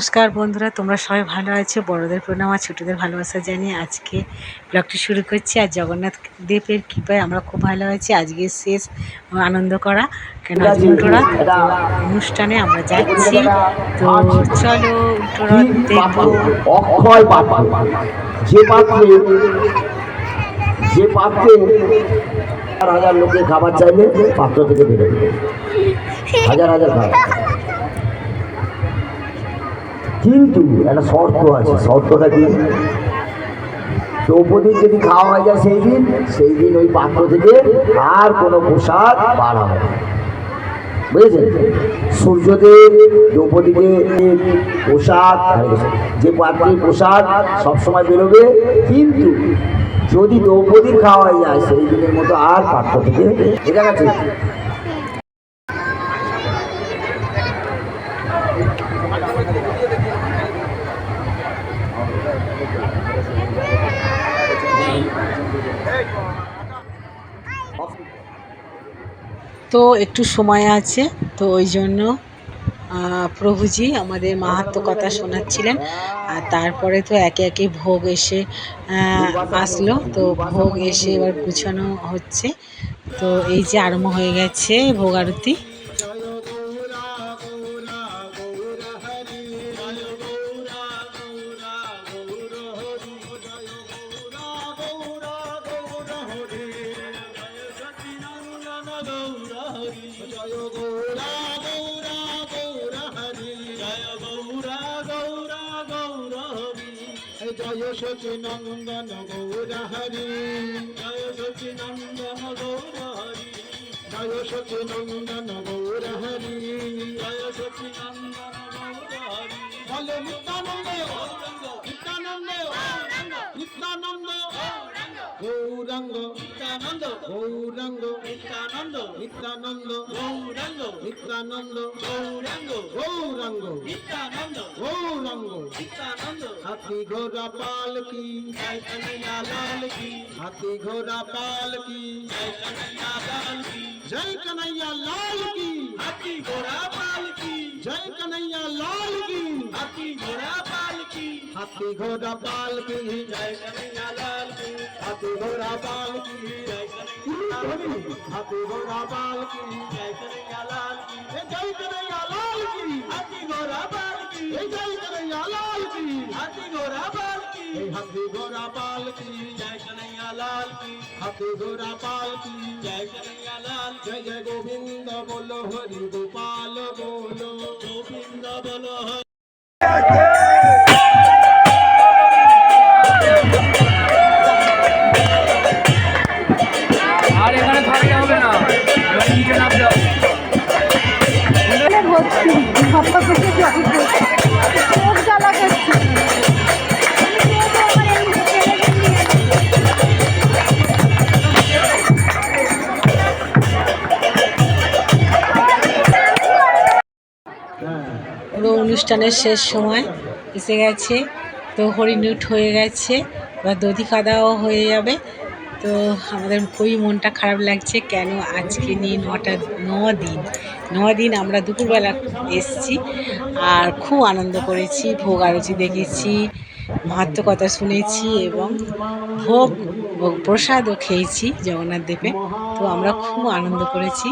নমস্কার বন্ধুরা তোমরা সবাই ভালো আছো? বড়দের প্রণাম আর ছোটদের ভালোবাসা জানিয়ে আজকে ব্লগটি শুরু করছি। আর জগন্নাথ দেবের কৃপায় আমরা খুব ভালো আছি। আজকে শেষ আনন্দ করা। কেন উল্টোরা অনুষ্ঠানে আমরা যাচ্ছি। তো চলো উল্টোরা দেখব। অক্ষয় যে পাত্রে যে পাত্রে হাজার লোকে খাবার চাইলে পাত্র থেকে বেরোবে। হাজার হাজার খাবার। কিন্তু একটা শর্ত আছে। শর্তটা কি? দ্রৌপদীর যদি খাওয়া হয়ে যায় সেই দিন সেই দিন ওই পাত্র থেকে আর কোনো প্রসাদ বার হবে বুঝেছেন? সূর্যদেব দ্রৌপদীকে প্রসাদ যে পাত্রের প্রসাদ সবসময় বেরোবে, কিন্তু যদি দ্রৌপদীর খাওয়া হয়ে যায়, সেই দিনের মতো আর পাত্র থেকে এটা গেছে তো একটু সময় আছে, তো ওই জন্য প্রভুজি আমাদের মাহাত্ম কথা শোনাচ্ছিলেন। আর তারপরে তো একে একে ভোগ এসে আসলো। তো ভোগ এসে এবার গুছানো হচ্ছে। তো এই যে আরম্ভ হয়ে গেছে ভোগ আরতি সচিনন্দন গৌরা হরি জয় সচিনন্দন গৌরা হরি জয় সচিনন্দন গৌরা হরি জয় সচিনন্দন গৌরা হরি বলে নিত্যানন্দ নিত্যানন্দ নিত্যানন্দ গৌরাঙ্গ। গৌরাঙ্গ। নিত্যানন্দ। নিত্যানন্দ। গৌরাঙ্গ। নিত্যানন্দ। গৌরাঙ্গ। গৌরাঙ্গ। নিত্যানন্দ। গৌরাঙ্গ। নিত্যানন্দ। হাতি ঘোড়া পালকি জয় কনৈয়া লাল কি? হাতি ঘোড়া পালকি জয় কনৈয়া লাল কি? জয় কনৈয়া লাল কি? হাতি ঘোড়া পালকি জয় কনৈয়া লাল কি হাতি ঘোড়া পালকি হাতি ঘোড়া পালকি জয় কনৈয়া লাল কি হাতি ঘোড়া পালকি জয় কনৈয়া লাল কি হাতি ঘোড়া পালকি জয় কনৈয়া লাল কি জয় কনৈয়া লাল কি হাতি ঘোড়া পালকি জয় কনৈয়া লাল কি হাতি ঘোড়া পালকি হাতি ঘোড়া পালকি জয় কনৈয়া লাল কি হাতি ঘোড়া কনৈয়া লাল জয় জয় গোবিন্দ বলো হরি গোপাল বলো। গোবিন্দ বলো হরি আর এখানে অনুষ্ঠানের শেষ সময় এসে গেছে। তো হরিণুট হয়ে গেছে বা দধি খাওয়াও হয়ে যাবে। তো আমাদের খুবই মনটা খারাপ লাগছে, কেন আজকে নিয়ে নটা ন দিন। ন দিন আমরা দুপুরবেলা এসছি আর খুব আনন্দ করেছি, ভোগ আরতি দেখেছি মাহাত্ম কথা শুনেছি এবং ভোগ ভোগ প্রসাদও খেয়েছি, জগন্নাথ দেবে। তো আমরা খুব আনন্দ করেছি।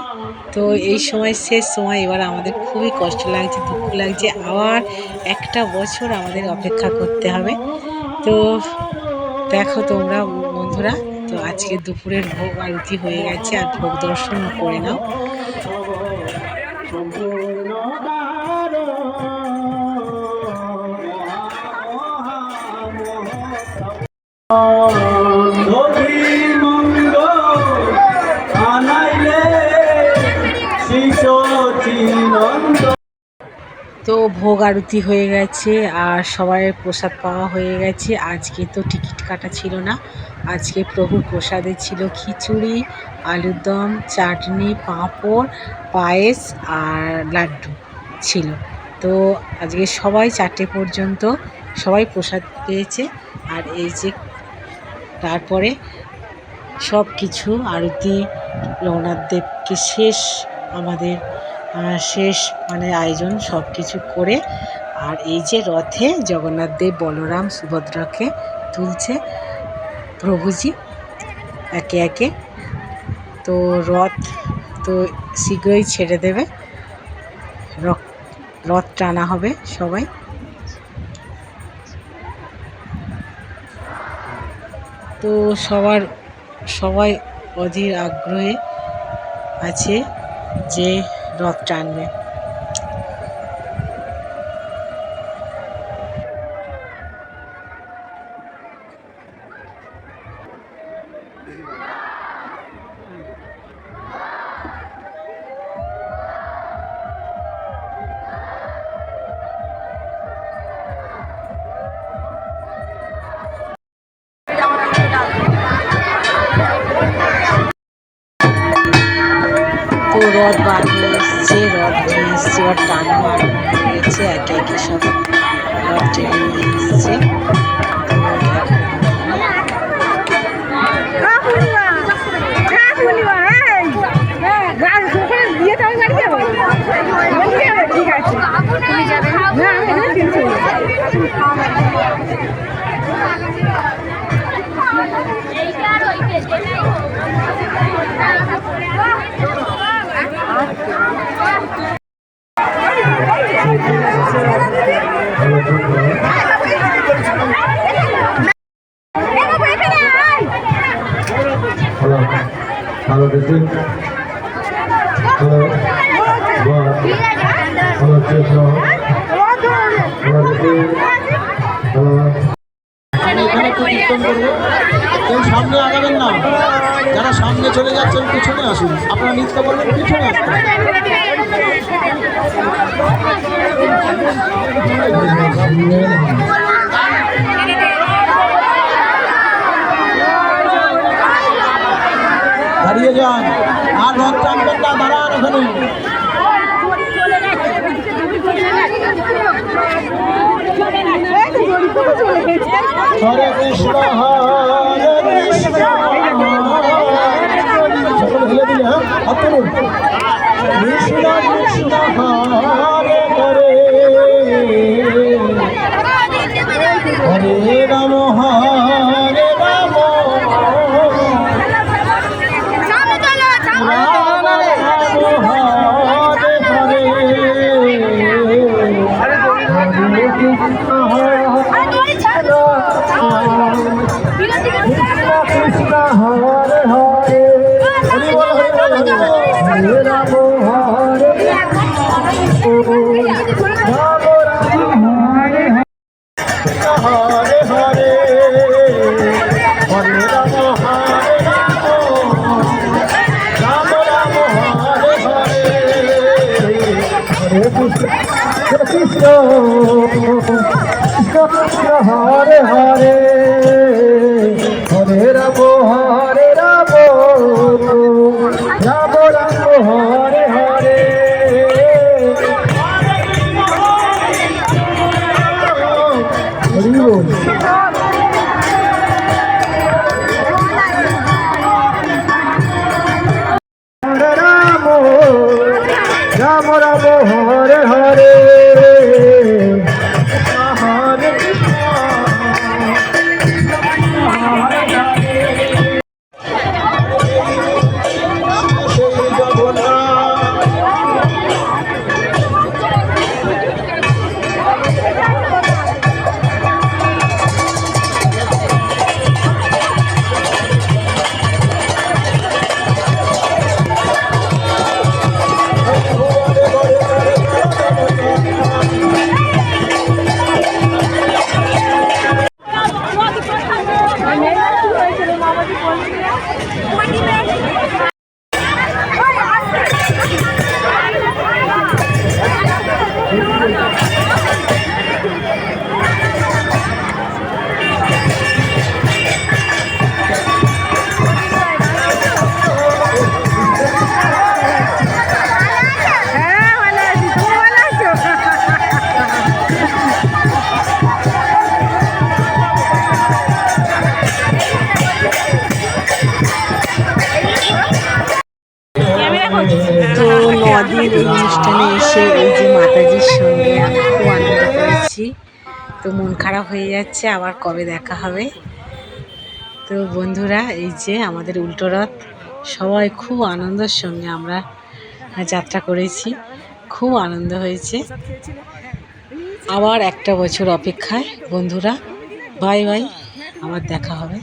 তো এই সময় শেষ সময়, এবার আমাদের খুবই কষ্ট লাগছে, দুঃখ লাগছে। আবার একটা বছর আমাদের অপেক্ষা করতে হবে। তো দেখো তোমরা বন্ধুরা, তো আজকে দুপুরের ভোগ আরতি হয়ে গেছে, আর ভোগ দর্শনও করে নাও। সম্পূর্ণ তো ভোগ আরতি হয়ে গেছে আর সবাই প্রসাদ পাওয়া হয়ে গেছে। আজকে তো টিকিট কাটা ছিল না। আজকে প্রভুর প্রসাদে ছিল খিচুড়ি, আলুর দম, চাটনি, পাঁপড়, পায়েস আর লাড্ডু ছিল। তো আজকে সবাই চারটে পর্যন্ত সবাই প্রসাদ পেয়েছে। আর এই যে তারপরে সব কিছু আরতি রঘুনাথ দেবকে শেষ আমাদের শেষ মানে আয়োজন সব কিছু করে আর এই যে রথে জগন্নাথ দেব বলরাম সুভদ্রাকে তুলছে প্রভুজি একে একে। তো রথ তো শীঘ্রই ছেড়ে দেবে। রথ- টানা হবে সবাই। তো সবার, সবাই অধীর আগ্রহে আছে যে রথ টানবে তো নিয়ে এসছে এবার টানো আরম্ভ হয়ে গেছে একে একে সব রথ ট্রেন কীর্তন করব কেউ সামনে আগাবেন না। যারা সামনে চলে যাচ্ছেন পিছনে আসুন। আপনারা নৃত্য করবেন পিছনে আসবেন দাঁড়িয়ে যান আর রথ টানবেন না দাঁড়ান ওখানে এই তো দড়ি কোথায় চলে গেছে? হরে Krishna Ram Ram Ram Hare Hare Hare Krishna Quay đi bên. তো মন খারাপ হয়ে যাচ্ছে, আবার কবে দেখা হবে? তো বন্ধুরা, এই যে আমাদের উল্টো রথ, সবাই খুব আনন্দের সঙ্গে আমরা যাত্রা করেছি। খুব আনন্দ হয়েছে। আবার একটা বছর অপেক্ষায়, বন্ধুরা বাই বাই আবার দেখা হবে।